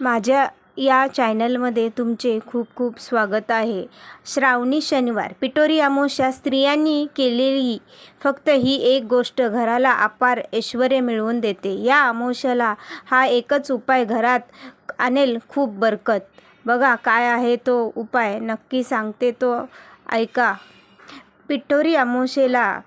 माझ्या या चॅनलमध्ये तुमचे खूप खूप स्वागत आहे. श्रावणी शनिवार पिटोरी अमावस्या स्त्रियांनी केलेली फक्त ही एक गोष्ट घराला अपार ऐश्वर्य मिळवून देते. या अमावस्याला हा एकच उपाय घरात आणेल खूप बरकत. बघा काय आहे तो उपाय नक्की सांगते तो. ऐका. पिठोरी अमावस्येला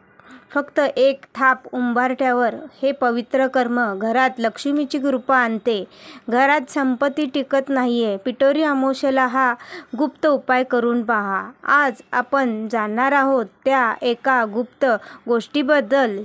फक्त एक थाप उंबारठ्यावर हे पवित्र कर्म घरात लक्ष्मीची कृपा आणते. घरात संपत्ती टिकत नाही आहे पिटोरी अमोशेला हा गुप्त उपाय करून पहा. आज आपण जाणणार आहोत त्या एका गुप्त गोष्टीबद्दल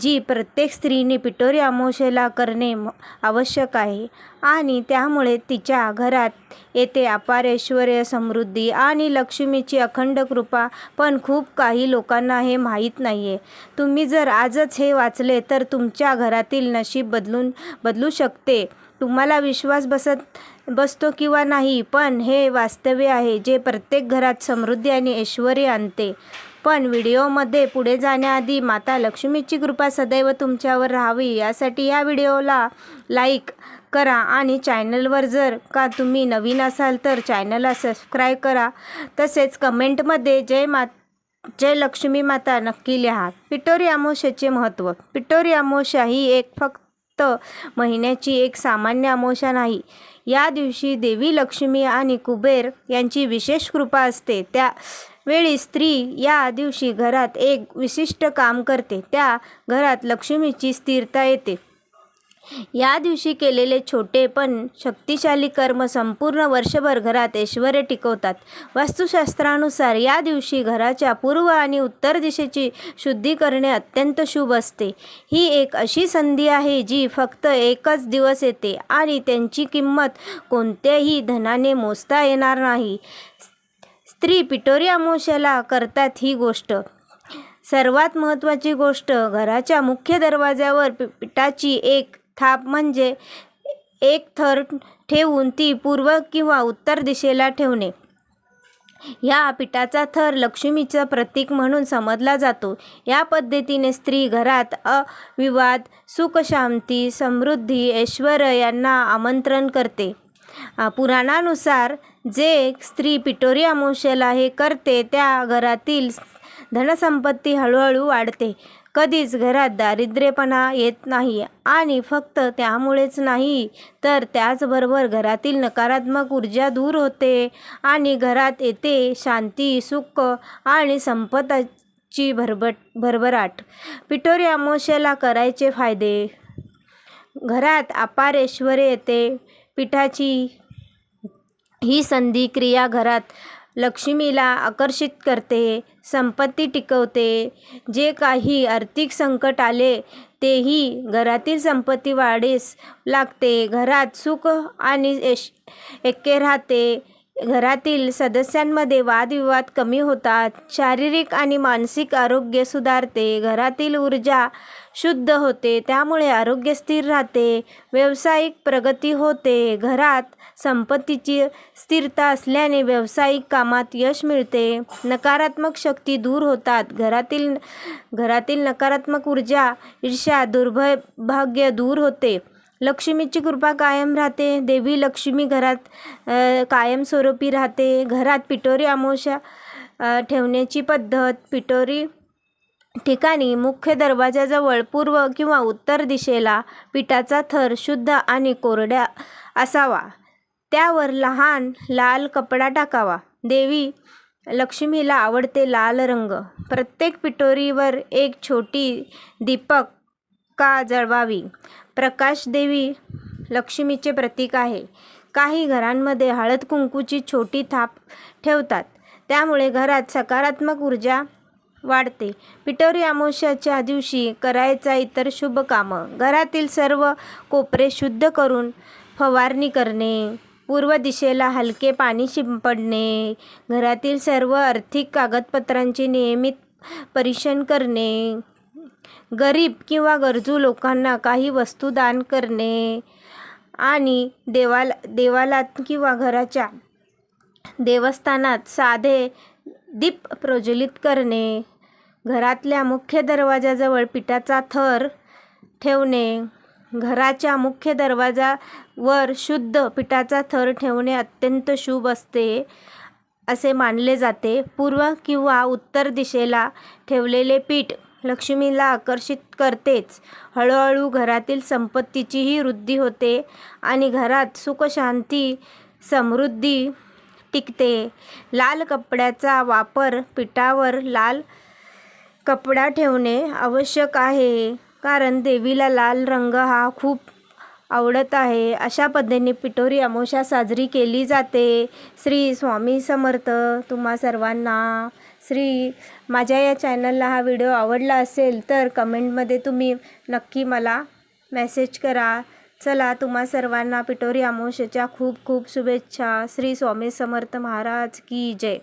जी प्रत्येक स्त्रीने पिटोरी अमावस्येला करणे म- आवश्यक आहे आणि त्यामुळे तिच्या घरात येते अपार ऐश्वर्य समृद्धी आणि लक्ष्मीची अखंड कृपा. पण खूप काही लोकांना हे माहीत नाही आहे तुम्ही जर आजच हे वाचले तर तुमच्या घरातील नशीब बदलून बदलू शकते. तुम्हाला विश्वास बसत बसतो किंवा नाही पण हे वास्तव्य आहे जे प्रत्येक घरात समृद्धी आणि ऐश्वर्य आणते. पण व्हिडिओमध्ये पुढे जाण्याआधी माता लक्ष्मीची कृपा सदैव तुमच्यावर राहावी. यासाठी या व्हिडिओला लाईक करा आणि चॅनलवर जर का तुम्ही नवीन असाल तर चॅनलला सबस्क्राईब करा. तसेच कमेंटमध्ये जय मा जय लक्ष्मी माता नक्की लिहा. पिटोरी अमावस्येचे महत्त्व. पिटोरी अमावस्या ही एक फक्त महिन्याची एक सामान्य अमावस्या नाही. या दिवशी देवी लक्ष्मी आणि कुबेर यांची विशेष कृपा असते. त्या वेळी स्त्री या दिवशी घरात एक विशिष्ट काम करते. त्या घरात लक्ष्मीची स्थिरता येते. या दिवशी केलेले छोटे पण शक्तिशाली कर्म संपूर्ण वर्षभर घरात ऐश्वर्य टिकवतात. वास्तुशास्त्रानुसार या दिवशी घराच्या पूर्व आणि उत्तर दिशेची शुद्धी करणे अत्यंत शुभ असते. ही एक अशी संधी आहे जी फक्त एकच दिवस येते आणि त्यांची किंमत कोणत्याही धनाने मोजता येणार नाही. स्त्री पिटोरी अमावस्याला करतात ही गोष्ट. सर्वात महत्त्वाची गोष्ट घराच्या मुख्य दरवाज्यावर पि पिठाची एक थाप म्हणजे एक थर ठेवून ती पूर्व किंवा उत्तर दिशेला ठेवणे. या पिठाचा थर लक्ष्मीचं प्रतीक म्हणून समजला जातो. या पद्धतीने स्त्री घरात अविवाद सुखशांती समृद्धी ऐश्वर यांना आमंत्रण करते. पुराणानुसार जे स्त्री पिटोरी अमावस्येला हे करते त्या घरातील धनसंपत्ती हळूहळू वाढते. कधीच घरात दारिद्र्यपणा येत नाही आणि फक्त त्यामुळेच नाही तर त्याचबरोबर घरातील नकारात्मक ऊर्जा दूर होते आणि घरात येते शांती सुख आणि संपताची भरभट भरभराट. पिठोरी अमावस्येला करायचे फायदे? घरात अपार येते. पिठाची ही संधी क्रिया घरात लक्ष्मीला आकर्षित करते संपत्ती टिकवते जे काही आर्थिक संकट आले तेही घरातील संपत्ती वाढीस लागते. घरात सुख आणि एश एके राहते. घरातील सदस्यांमध्ये वादविवाद कमी होतात. शारीरिक आणि मानसिक आरोग्य सुधारते. घरातील ऊर्जा शुद्ध होते. त्यामुळे आरोग्य स्थिर राहते. व्यावसायिक प्रगती होते. घरात संपत्तीची स्थिरता असल्याने व्यावसायिक कामात यश मिळते. नकारात्मक शक्ती दूर होतात. घरातील घरातील नकारात्मक ऊर्जा ईर्ष्या दुर्भाग्य दूर होते. लक्ष्मीची कृपा कायम राहते. देवी लक्ष्मी घरात कायमस्वरूपी राहते. घरात पिटोरी अमावस्या ठेवण्याची पद्धत. पिटोरी ठिकाणी मुख्य दरवाजाजवळ पूर्व किंवा उत्तर दिशेला पिठाचा थर शुद्ध आणि कोरड्या असावा. त्यावर लहान लाल कपडा टाकावा. देवी लक्ष्मीला आवडते लाल रंग. प्रत्येक पिटोरीवर एक छोटी दीपक का जळवावी प्रकाश देवी लक्ष्मीचे प्रतीक आहे. काही घरांमध्ये हळद कुंकूची छोटी थाप ठेवतात. त्यामुळे घरात सकारात्मक ऊर्जा वाढते. पिटोरी अमावस्याच्या दिवशी करायचा इतर शुभ कामं. घरातील सर्व कोपरे शुद्ध करून फवारणी करणे पूर्व दिशेला हलके पाणी शिंपडणे घरातील सर्व आर्थिक कागदपत्रांचे नियमित परीक्षण करणे गरीब किंवा गरजू लोकांना काही वस्तू दान करणे आणि देवाला देवालात किंवा घराच्या देवस्थानात साधे दीप प्रज्वलित करणे घरातल्या मुख्य दरवाजाजवळ पिठाचा थर ठेवणे घराच्या मुख्य दरवाजावर शुद्ध पिठाचा थर ठेवणे अत्यंत शुभ असते असे मानले जाते. पूर्व किंवा उत्तर दिशेला ठेवलेले पीठ लक्ष्मीला आकर्षित करतेच. हळूहळू घरातील संपत्तीचीही वृद्धी होते आणि घरात सुखशांती समृद्धी टिकते. लाल कपड्याचा वापर पिठावर लाल कपडा ठेवणे आवश्यक आहे कारण देवीला लाल रंग हा खूप आवडत आहे. अशा पद्धतीने पिठोरी अमावस्या साजरी केली जाते. श्री स्वामी समर्थ तुम्हा सर्वांना. श्री माझ्या या चॅनलला हा व्हिडिओ आवडला असेल तर कमेंटमध्ये तुम्ही नक्की मला मेसेज करा. चला तुम्हा सर्वांना पिठोरी अमावस्येच्या खूप खूप शुभेच्छा. श्री स्वामी समर्थ महाराज की जय.